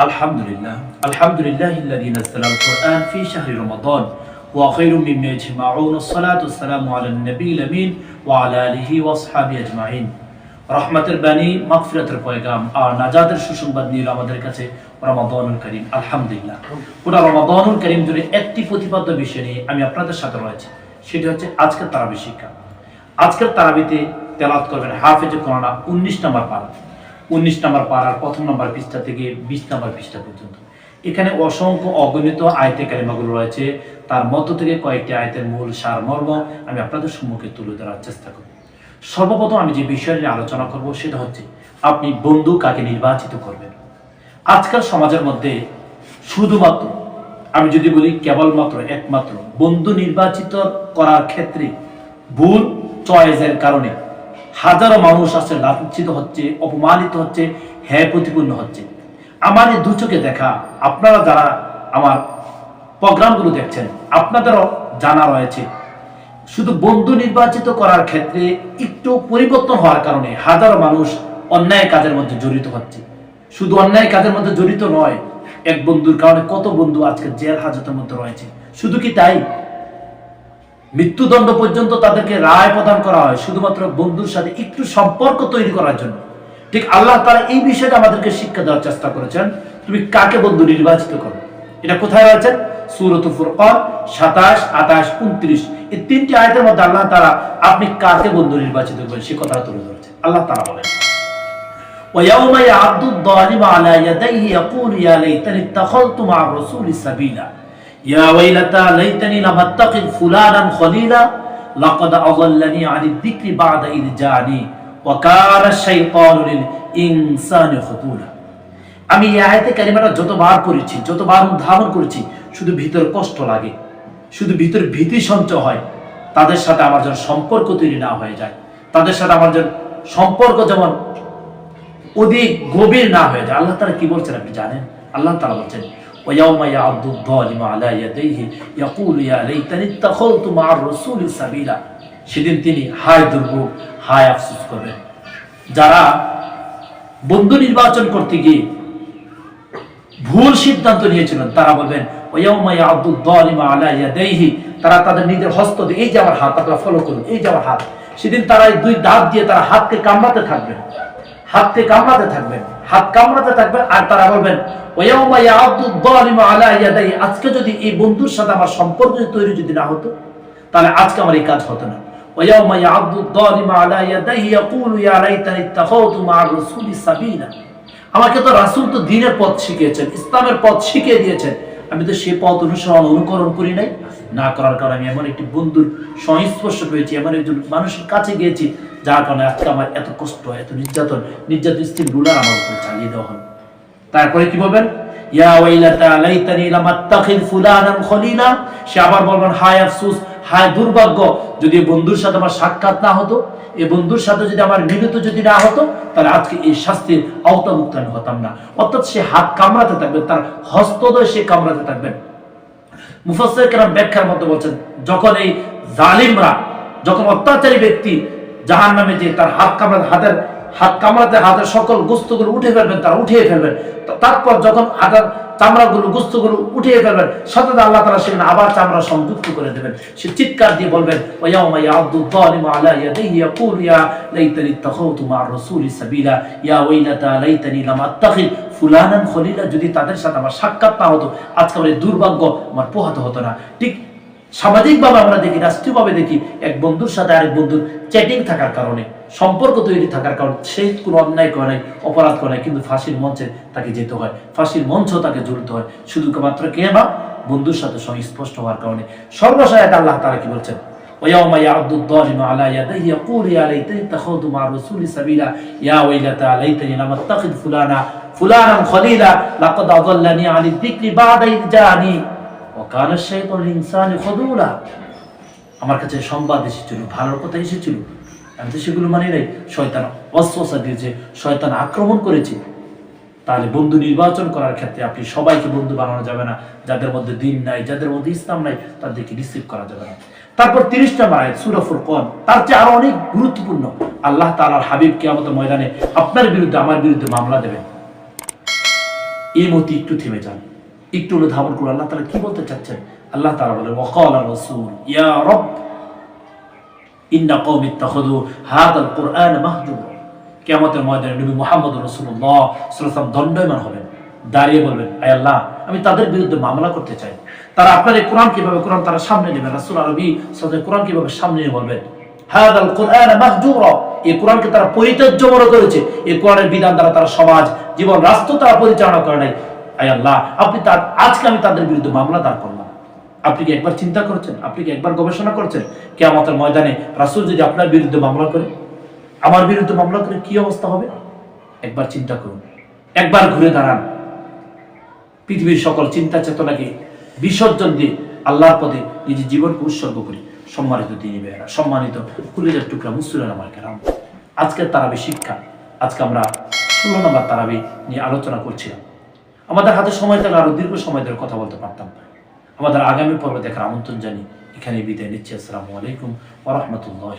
আলহামদুলিল্লাহ আলহামদুলিল্লাহ الذي نزل القرآن في شهر رمضان وخير مما يجمعون الصلاة والسلام على النبي الأمين وعلى آله وأصحابه أجمعين রহমতের বাণী মাগফিরাতের পয়গাম আর নাজাতের সুসংবাদ নিয়ে এলো আমাদের কাছে রমাদানুল করিম আলহামদুলিল্লাহ পুরো রমাদানুল করিম জুড়ে একটি প্রতিপাদ্য বিষয় নিয়ে আমি আপনাদের সাথে রয়েছে সেটি হচ্ছে আজকের তারাবি শিক্ষা আজকের তারাবিতে তেলাত করবেন হাফেজে কোরআনা উনিশ নম্বর পারা উনিশ নম্বর পাড়ার প্রথম নম্বর পৃষ্ঠা থেকে বিশ নম্বর পৃষ্ঠা পর্যন্ত। এখানে অসংখ্য অগণিত আয়তে কালিমাগুলো রয়েছে। তার মধ্য থেকে কয়েকটি আয়তের মূল সারমর্ম আমি আপনাদের সম্মুখে তুলে ধরার চেষ্টা করব। সর্বপ্রথম আমি যে বিষয় নিয়ে আলোচনা করব, সেটা হচ্ছে আপনি বন্ধু কাকে নির্বাচিত করবেন? আজকাল সমাজের মধ্যে শুধুমাত্র, আমি যদি বলি কেবলমাত্র একমাত্র বন্ধু নির্বাচিত করার ক্ষেত্রে ভুল, চয়েসের কারণে হাজারো মানুষ আছে লাঞ্ছিত হচ্ছে, অপমানিত হচ্ছে হ্যাঁ প্রতিপূর্ণ হচ্ছে। আমার এই দু চোখে দেখা, আপনারা যারা আমার প্রোগ্রামগুলো দেখছেন, আপনাদেরও জানা রয়েছে। শুধু বন্ধু নির্বাচিত করার ক্ষেত্রে একটু পরিবর্তন হওয়ার কারণে হাজারো মানুষ অন্যায় কাজের মধ্যে জড়িত হচ্ছে। শুধু অন্যায় কাজের মধ্যে জড়িত নয়, এক বন্ধুর কারণে কত বন্ধু আজকে জেল হাজতের মধ্যে রয়েছে। শুধু কি তাই? মৃত্যুদণ্ড পর্যন্ত তাদেরকে রায় প্রদান করা হয় শুধুমাত্র বন্ধুর সাথে একটু সম্পর্ক তৈরি করার জন্য ঠিক আল্লাহ তারা এই বিষয়টা আমাদেরকে শিক্ষা দেওয়ার চেষ্টা করেছেন তুমি কাকে বন্ধু নির্বাচিত করো এটা কোথায় রয়েছে সুরত ফুরকান সাতাশ আঠাশ উনত্রিশ এই তিনটি আয়তের মধ্যে আল্লাহ তারা আপনি কাকে বন্ধু নির্বাচিত করবেন সে কথা তুলে ধরেছে আল্লাহ তারা বলেন ويوم يعض الظالم على يديه يقول يا ليتني اتخذت مع الرسول سبيلا ইয়া ওয়াইলাতা লাইতানি লাম আত্তাকিদ ফুলানান খলিলা, লাকাদ আযাল্লানি আনি যিকরি বা'দা ইয জানি ওয়া কানা শাইতানু লিল আমি এই আয়াতে কারিমাটা যতবার পড়েছি, যতবার ধারণ করেছি, শুধু ভিতর কষ্ট লাগে, শুধু ভিতর ভীতি সঞ্চয় হয়, তাদের সাথে আমার যেন সম্পর্ক তৈরি না হয়ে যায়, তাদের সাথে আমার যেন সম্পর্ক যেমন অধিক গভীর না হয়ে যায়। আল্লাহ তারা কি বলছেন আপনি জানেন? আল্লাহ তারা বলছেন ويوم يعض الظالم على يديه يقول يا ليتني اتخذت مع الرسول سبيلا সেদিন তিনি হায় দুর্ভোগ হায় আফসোস করবেন যারা বন্ধু নির্বাচন করতে গিয়ে ভুল সিদ্ধান্ত নিয়েছিলেন তারা বলবেন ওয়াউমা ইয়াদুদ যালিমা আলা ইয়াদাইহি তারা তাদের নিজের হস্ত দিয়ে এই যে আমার হাত আপনারা ফলো করুন এই যে আমার হাত সেদিন তারা এই দুই দাঁত দিয়ে তারা হাতকে কামড়াতে থাকবেন হাতকে কামড়াতে থাকবেন, হাত কামড়াতে থাকবেন, আর তারা বলবেন আজকে যদি এই বন্ধুর সাথে আমার সম্পর্ক তৈরি যদি না হতো, তাহলে আজকে আমার এই কাজ হতো না। আমাকে তো রাসুল তো দিনের পথ শিখিয়েছেন, ইসলামের পথ শিখিয়ে দিয়েছেন। আমি তো সেই পথ অনুসরণ, অনুকরণ করি নাই। না করার কারণে আমি এমন একটি বন্ধুর সংস্পর্শ পেয়েছি, এমন একজন মানুষের কাছে গিয়েছি যার কারণে আজকে আমার এত কষ্ট, এত নির্যাতন নির্যাতন স্ত্রী রুলার আমার উপরে চালিয়ে দেওয়া হলো। তারপরে কি বলবেন? ইয়া ফুলানান খলিলা। সে আবার বলবেন, হায় হায় দুর্ভাগ্য, যদি বন্ধুর সাথে আমার সাক্ষাৎ না হতো এই বন্ধুর সাথে যদি আমার মিলিত যদি না হতো, তাহলে আজকে এই শাস্তির আওতাভুক্ত আমি হতাম না। অর্থাৎ সে হাত কামড়াতে থাকবে তার হস্তদয় সে কামড়াতে থাকবেন। মুফাসসির কেরাম ব্যাখ্যার মধ্যে বলছেন, যখন এই জালিমরা, যখন অত্যাচারী ব্যক্তি জাহান নামে যে তার হাত কামড়াতে হাতের হাত কামড়াতে হাতের সকল গোস্তগুলো উঠে ফেলবেন, তারা উঠিয়ে ফেলবেন। তারপর যখন হাতের চামড়াগুলো, গোস্তগুলো উঠিয়ে ফেলবেন, সাথে আল্লাহ তারা সেখানে আবার চামড়া সংযুক্ত করে দেবেন। সে চিৎকার দিয়ে বলবেন ওয়াউমা ইয়াদু যালিমু আলা ইয়াদাইহি ইয়াকুল, ইয়া লাইতানি ইত্তাখাউতু মা রাসূলি সাবিলা, ইয়া ওয়াইলাতা লাইতানি লাম আত্তাখিদ ফুলানান খলিলা, যদি তাদের সাথে আমার সাক্ষাৎ না হতো আজকে আমার দুর্ভাগ্য আমার পোহাতে হতো না। ঠিক সামাজিকভাবে আমরা দেখি রাষ্ট্রীয়ভাবে দেখি এক বন্ধুর সাথে আরেক বন্ধুর চ্যাটিং থাকার কারণে সম্পর্ক তৈরি থাকার কারণে সে কোনো অন্যায় করে নাই অপরাধ করে নাই কিন্তু ফাঁসির মঞ্চে তাকে যেতে হয় ফাঁসির মঞ্চ তাকে জড়িতে হয় শুধুমাত্র কে না বন্ধুর সাথে সংস্পষ্ট হওয়ার কারণে সর্বসায়ক আল্লাহ তারা কি বলছেন ويوم يعض الظالم على يديه يقول يا ليتني اتخذت مع الرسول سبيلا يا ويلتى ليتني لم اتخذ فلانا فلانا خليلا لقد اضلني عن الذكر بعد اذ جاءني অকানের শৈতন ইনসানি আমার কাছে সংবাদ এসেছিল, ভালোর কথা এসেছিল। আমি তো সেগুলো মানি নাই। শয়তান অস্ত্রসা দিয়েছে, শয়তান আক্রমণ করেছে। তাহলে বন্ধু নির্বাচন করার ক্ষেত্রে আপনি সবাইকে বন্ধু বানানো যাবে না। যাদের মধ্যে দিন নাই, যাদের মধ্যে ইসলাম নাই, তাদেরকে রিসিভ করা যাবে না। তারপর তিরিশটা মায়ের সুরফুর কন তার চেয়ে আরও অনেক গুরুত্বপূর্ণ। আল্লাহ তালার হাবিব কে আমাদের ময়দানে আপনার বিরুদ্ধে আমার বিরুদ্ধে মামলা দেবেন। এই মতি একটু থেমে যান। একটু অনুধাবন করুন। আল্লাহ তালা কি বলতে চাচ্ছেন? আল্লাহ তালা বলে ওয়াকাল রাসূল, ইয়া রব, ইন্না কুরআন কিয়ামতের ময়দানে নবী মুহাম্মদ আলাইহি হবেন দাঁড়িয়ে বলবেন, আয় আল্লাহ, আমি তাদের বিরুদ্ধে মামলা করতে চাই। তারা আপনার কোরআন কীভাবে, কোরআন তারা সামনে নেবেন রাসূল আরবি কোরআন কীভাবে সামনে নিয়ে বলবেন, হাদাল কুরআন এই কোরআনকে তারা পরিত্যাজ্য মনে করেছে। এই কোরআনের বিধান দ্বারা তারা সমাজ, জীবন, রাষ্ট্র তারা পরিচালনা করে নাই। আয় আল্লাহ, আপনি তার, আজকে আমি তাদের বিরুদ্ধে মামলা দাঁড় করলাম। আপনি কি একবার চিন্তা করেছেন? আপনি কি একবার গবেষণা করছেন? কে আমাদের ময়দানে রাসূল যদি আপনার বিরুদ্ধে মামলা করে, আমার বিরুদ্ধে মামলা করে কি অবস্থা হবে? একবার চিন্তা করুন। একবার ঘুরে দাঁড়ান। পৃথিবীর সকল চিন্তা চেতনাকে বিসর্জন দিয়ে আল্লাহর পদে নিজের জীবনকে উৎসর্গ করি সম্মানিত দিনী বেহারা সম্মানিত কুলিজার টুকরা মুসুলেন আমার কেরাম, আজকের তারাবি শিক্ষা, আজকে আমরা ষোলো নম্বর তারাবি নিয়ে আলোচনা করছিলাম। আমাদের হাতে সময় থাকলে আরও দীর্ঘ সময় ধরে কথা বলতে পারতাম। আমাদের আগামী পর্বে দেখার আমন্ত্রণ জানি এখানে বিদায় নিচ্ছি। আসসালামু আলাইকুম ওরহমতুল্লাহ